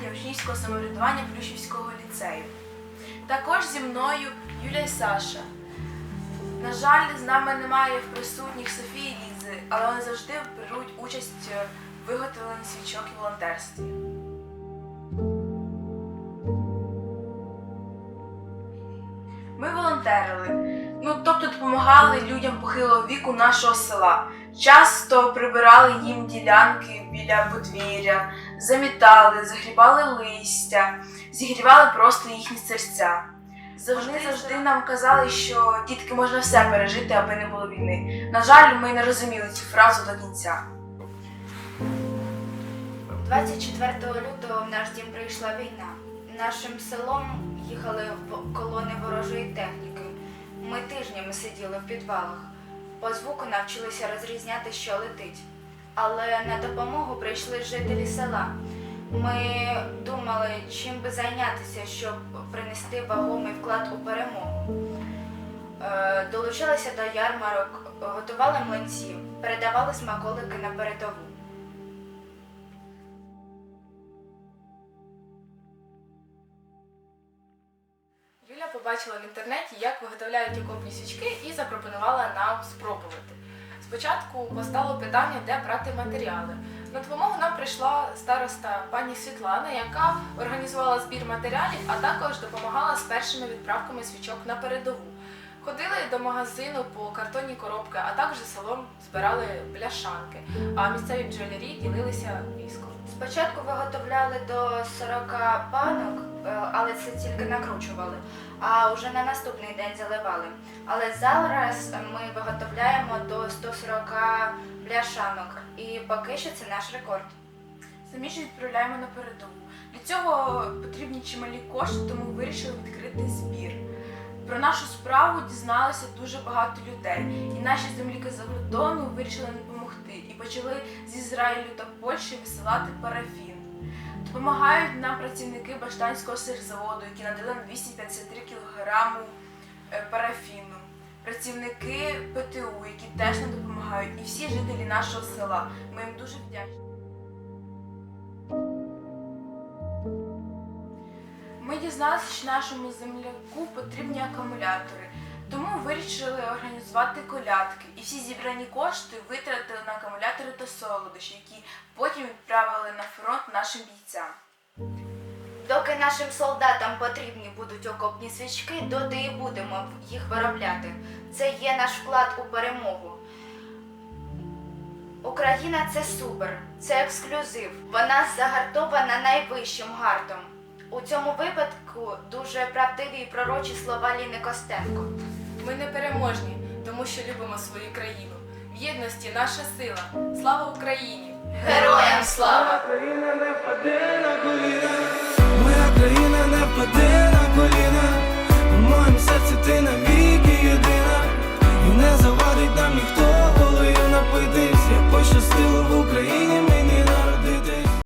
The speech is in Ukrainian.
студентів учнівського самоврядування Плющівського ліцею. Також зі мною Юлія Саша. На жаль, з нами немає в присутніх Софії і Лізи, але вони завжди беруть участь в виготовленні свічок і волонтерстві. Ми волонтерили, ну тобто допомагали людям похилого віку нашого села. Часто прибирали їм ділянки біля подвір'я, замітали, загрібали листя, зігрівали просто їхні серця. Завжди завжди нам казали, що дітки можна все пережити, аби не було війни. На жаль, ми не розуміли цю фразу до кінця. 24 лютого в наш дім прийшла війна. Нашим селом їхали колони ворожої техніки. Ми тижнями сиділи в підвалах. По звуку навчилися розрізняти, що летить. Але на допомогу прийшли жителі села. Ми думали, чим би зайнятися, щоб принести вагомий вклад у перемогу. Е, Долучилися до ярмарок, готували млинці, передавали смаколики на передову. Юля побачила в інтернеті, як виготовляють окопні свічки, і запропонувала нам спробувати. Спочатку постало питання, де брати матеріали. На допомогу нам прийшла староста пані Світлана, яка організувала збір матеріалів, а також допомагала з першими відправками свічок на передову. Ходили до магазину по картонні коробки, а також селом збирали бляшанки. А місцеві бджолярі ділилися віском. Спочатку виготовляли до 40 банок, е, але це тільки накручували, а вже на наступний день заливали. Але зараз ми виготовляємо до 140 бляшанок, і поки що це наш рекорд. Самі ж відправляємо на передову. Для цього потрібні чималі кошти, тому вирішили відкрити збір. Про нашу справу дізналося дуже багато людей, і наші земляки за кордону вирішили допомогти і почали з Ізраїлю та Польщі висилати парафін. Допомагають нам працівники Баштанського сирзаводу, які надали нам 253 кг парафіну. Працівники ПТУ, які теж нам допомагають, і всі жителі нашого села. Ми їм дуже вдячні. Дізналися, що нашому земляку потрібні акумулятори, тому вирішили організувати колядки. І всі зібрані кошти витратили на акумулятори та солодощі, які потім відправили на фронт нашим бійцям. Доки нашим солдатам потрібні будуть окопні свічки, доти і будемо їх виробляти. Це є наш вклад у перемогу. Україна це супер, це ексклюзив. Вона загартована найвищим гартом. У цьому випадку дуже правдиві і пророчі слова Ліни Костенко. Ми не переможні, тому що любимо свою країну. В єдності наша сила. Слава Україні! Героям слава! Україна не паде на коліна. Моя країна не паде на коліна. У моєму серці ти навіки єдина. І не завадить нам ніхто, коли я напитись, як пощастило в Україні.